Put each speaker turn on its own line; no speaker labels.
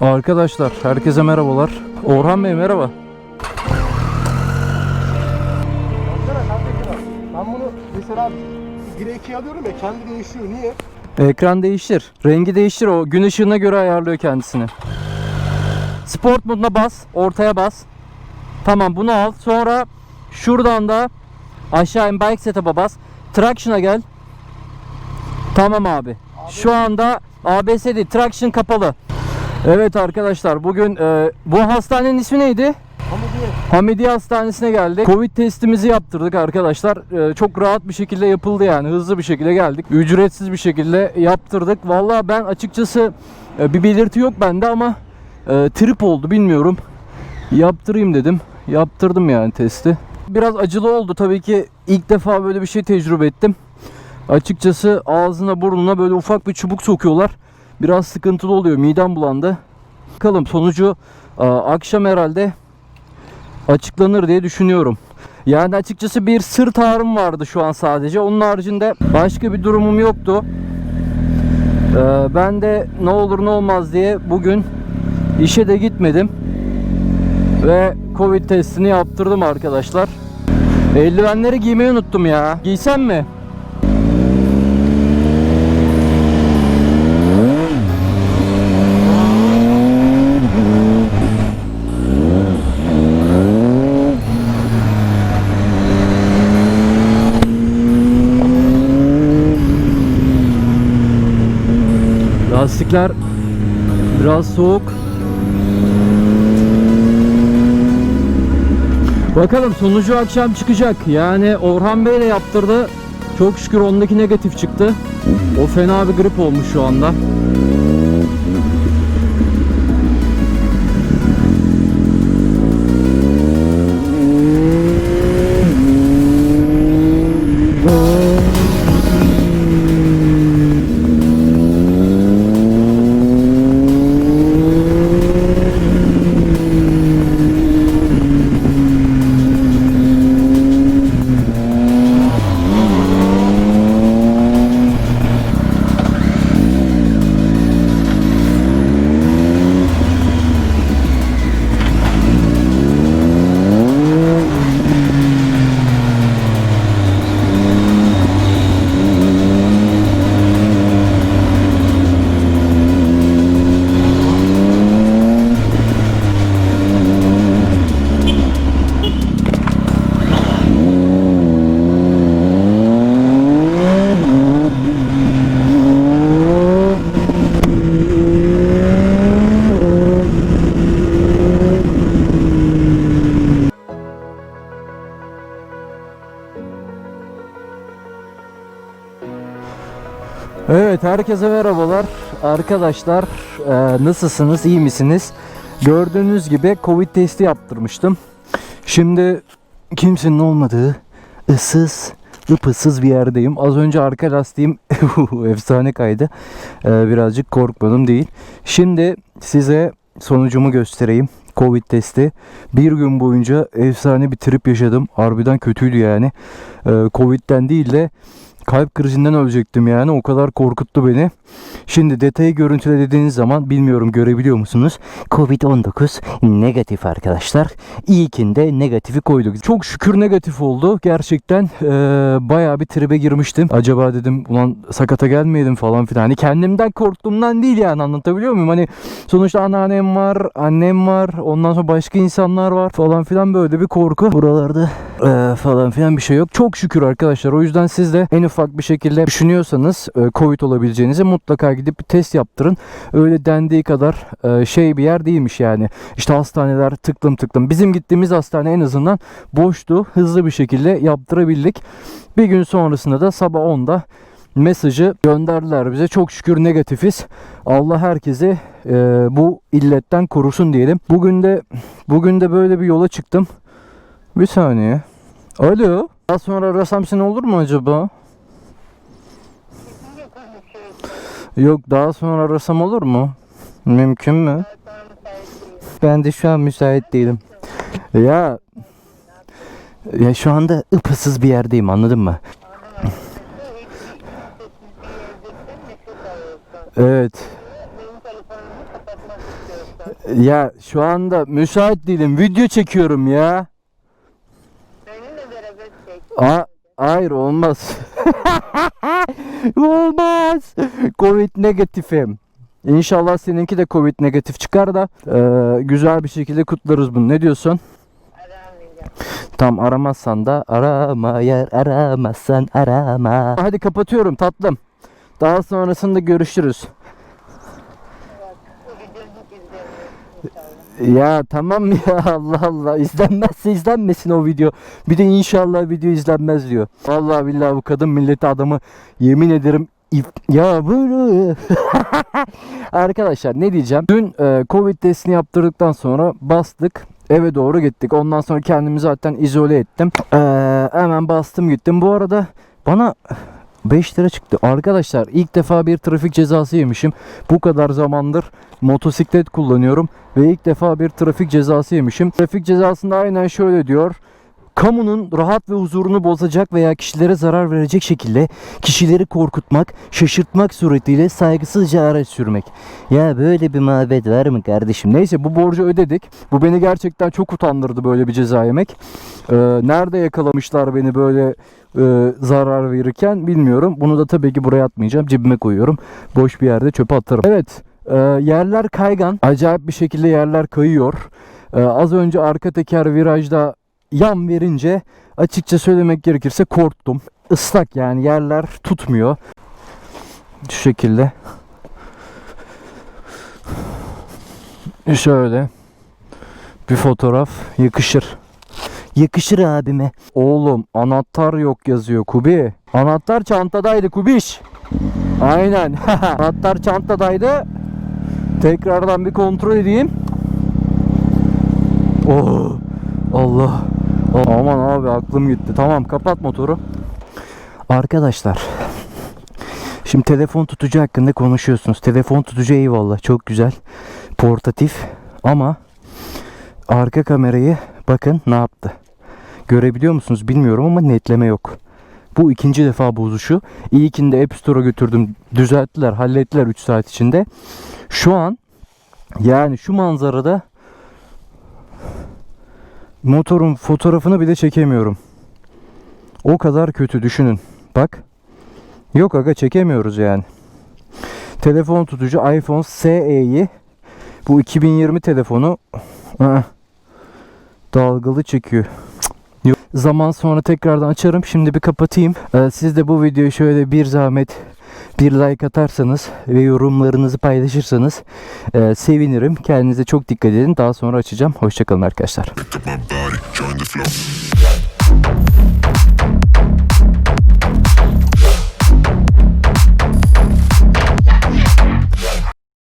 Arkadaşlar herkese merhabalar. Orhan Bey merhaba.
Ben bunu mesela 1'e 2'ye alıyorum ya kendi değişiyor. Niye?
Ekran değişir. Rengi değişir o. Gün ışığına göre ayarlıyor kendisini. Sport moduna bas. Ortaya bas. Tamam bunu al. Sonra şuradan da aşağı in bike setup'a bas. Traction'a gel. Tamam abi. Şu anda ABS değil. Traction kapalı. Evet arkadaşlar bugün e, bu hastanenin ismi neydi?
Ama diye.
Hamidiye Hastanesi'ne geldik. Covid testimizi yaptırdık arkadaşlar. Ee, çok rahat bir şekilde yapıldı yani. Hızlı bir şekilde geldik. Ücretsiz bir şekilde yaptırdık. Vallahi ben açıkçası e, bir belirti yok bende ama e, trip oldu bilmiyorum. Yaptırayım dedim. Yaptırdım yani testi. Biraz acılı oldu tabii ki. ilk defa böyle bir şey tecrübe ettim. Açıkçası ağzına burnuna böyle ufak bir çubuk sokuyorlar. Biraz sıkıntılı oluyor. Midem bulandı. Bakalım sonucu akşam herhalde açıklanır diye düşünüyorum. Yani açıkçası bir sırt ağrım vardı şu an sadece. Onun haricinde başka bir durumum yoktu. Ee, ben de ne olur ne olmaz diye bugün işe de gitmedim. Ve Covid testini yaptırdım arkadaşlar. Eldivenleri giymeyi unuttum ya. Giysem mi? Lastikler biraz soğuk. Bakalım sonucu akşam çıkacak. Yani Orhan Bey de yaptırdı. Çok şükür ondaki negatif çıktı. O fena bir grip olmuş şu anda. Evet herkese merhabalar. Arkadaşlar e, nasılsınız iyi misiniz? Gördüğünüz gibi covid testi yaptırmıştım. Şimdi kimsenin olmadığı ıssız ıpıssız bir yerdeyim. Az önce arka lastiğim efsane kaydı. E, birazcık korkmadım değil. Şimdi size sonucumu göstereyim. Covid testi. Bir gün boyunca efsane bir trip yaşadım. Harbiden kötüydü yani. Ee, Covid'den değil de kalp krizinden ölecektim yani. O kadar korkuttu beni. Şimdi detayı görüntüle dediğiniz zaman bilmiyorum görebiliyor musunuz? Covid-19 negatif arkadaşlar. İlkinde negatifi koyduk. Çok şükür negatif oldu. Gerçekten eee bayağı bir tribe girmiştim. Acaba dedim ulan sakata gelmeyelim falan filan. Hani kendimden korktuğumdan değil yani anlatabiliyor muyum? Hani sonuçta anneannem var, annem var, ondan sonra başka insanlar var falan filan böyle bir korku. Buralarda eee, falan filan bir şey yok. Çok şükür arkadaşlar. O yüzden siz de en ufak bir şekilde düşünüyorsanız e, Covid olabileceğinizi mutlaka gidip bir test yaptırın. Öyle dendiği kadar e, şey bir yer değilmiş yani. İşte hastaneler tıklım tıklım. Bizim gittiğimiz hastane en azından boştu. Hızlı bir şekilde yaptırabildik. Bir gün sonrasında da sabah 10'da mesajı gönderdiler bize. Çok şükür negatifiz. Allah herkesi e, bu illetten korusun diyelim. Bugün de bugün de böyle bir yola çıktım. Bir saniye. Alo. Daha sonra arasam seni olur mu acaba? Yok daha sonra arasam olur mu? Mümkün mü? Ben de şu an müsait değilim. Ya ya şu anda ıpısız bir yerdeyim anladın mı? Evet. Ya şu anda müsait değilim. Video çekiyorum ya.
Benimle beraber çek.
A hayır olmaz. olmaz. Covid negatifim. İnşallah seninki de Covid negatif çıkar da eee, güzel bir şekilde kutlarız bunu. Ne diyorsun? Tam aramazsan da arama yer aramazsan arama. Hadi kapatıyorum tatlım. Daha sonrasında görüşürüz.
Bak bu videoyu hiç izlemiyorum inşallah.
Ya tamam ya Allah Allah izlenmezse izlenmesin o video. Bir de inşallah video izlenmez diyor. Vallahi billahi bu kadın milleti adamı yemin ederim ya böyle Arkadaşlar ne diyeceğim? Dün e, Covid testini yaptırdıktan sonra bastık. Eve doğru gittik. Ondan sonra kendimi zaten izole ettim. E, hemen bastım gittim. Bu arada bana 5 lira çıktı. Arkadaşlar ilk defa bir trafik cezası yemişim. Bu kadar zamandır motosiklet kullanıyorum ve ilk defa bir trafik cezası yemişim. Trafik cezasında aynen şöyle diyor. Kamunun rahat ve huzurunu bozacak veya kişilere zarar verecek şekilde kişileri korkutmak, şaşırtmak suretiyle saygısızca araç sürmek. Ya böyle bir muhabbet var mı kardeşim? Neyse bu borcu ödedik. Bu beni gerçekten çok utandırdı böyle bir ceza yemek. Ee, nerede yakalamışlar beni böyle e, zarar verirken bilmiyorum. Bunu da tabii ki buraya atmayacağım. Cebime koyuyorum. Boş bir yerde çöpe atarım. Evet. e, yerler kaygan. Acayip bir şekilde yerler kayıyor. Ee, az önce arka teker virajda yan verince açıkça söylemek gerekirse korktum. Islak yani yerler tutmuyor. Şu şekilde. Şöyle. Bir fotoğraf yakışır. Yakışır abime. Oğlum anahtar yok yazıyor Kubi. Anahtar çantadaydı Kubiş. Aynen. anahtar çantadaydı. Tekrardan bir kontrol edeyim. Oh. Allah. Aman abi aklım gitti. Tamam kapat motoru. Arkadaşlar. Şimdi telefon tutucu hakkında konuşuyorsunuz. Telefon tutucu eyvallah çok güzel. Portatif ama arka kamerayı bakın ne yaptı. Görebiliyor musunuz bilmiyorum ama netleme yok. Bu ikinci defa bozuşu. İlkini de App Store'a götürdüm. Düzelttiler, hallettiler 3 saat içinde. Şu an yani şu manzarada motorun fotoğrafını bile çekemiyorum. O kadar kötü düşünün. Bak. Yok aga çekemiyoruz yani. Telefon tutucu iPhone SE'yi bu 2020 telefonu ı-ı, dalgalı çekiyor. Yok. Zaman sonra tekrardan açarım. Şimdi bir kapatayım. Ee, siz de bu videoyu şöyle bir zahmet bir like atarsanız ve yorumlarınızı paylaşırsanız e, sevinirim. Kendinize çok dikkat edin. Daha sonra açacağım. Hoşçakalın arkadaşlar.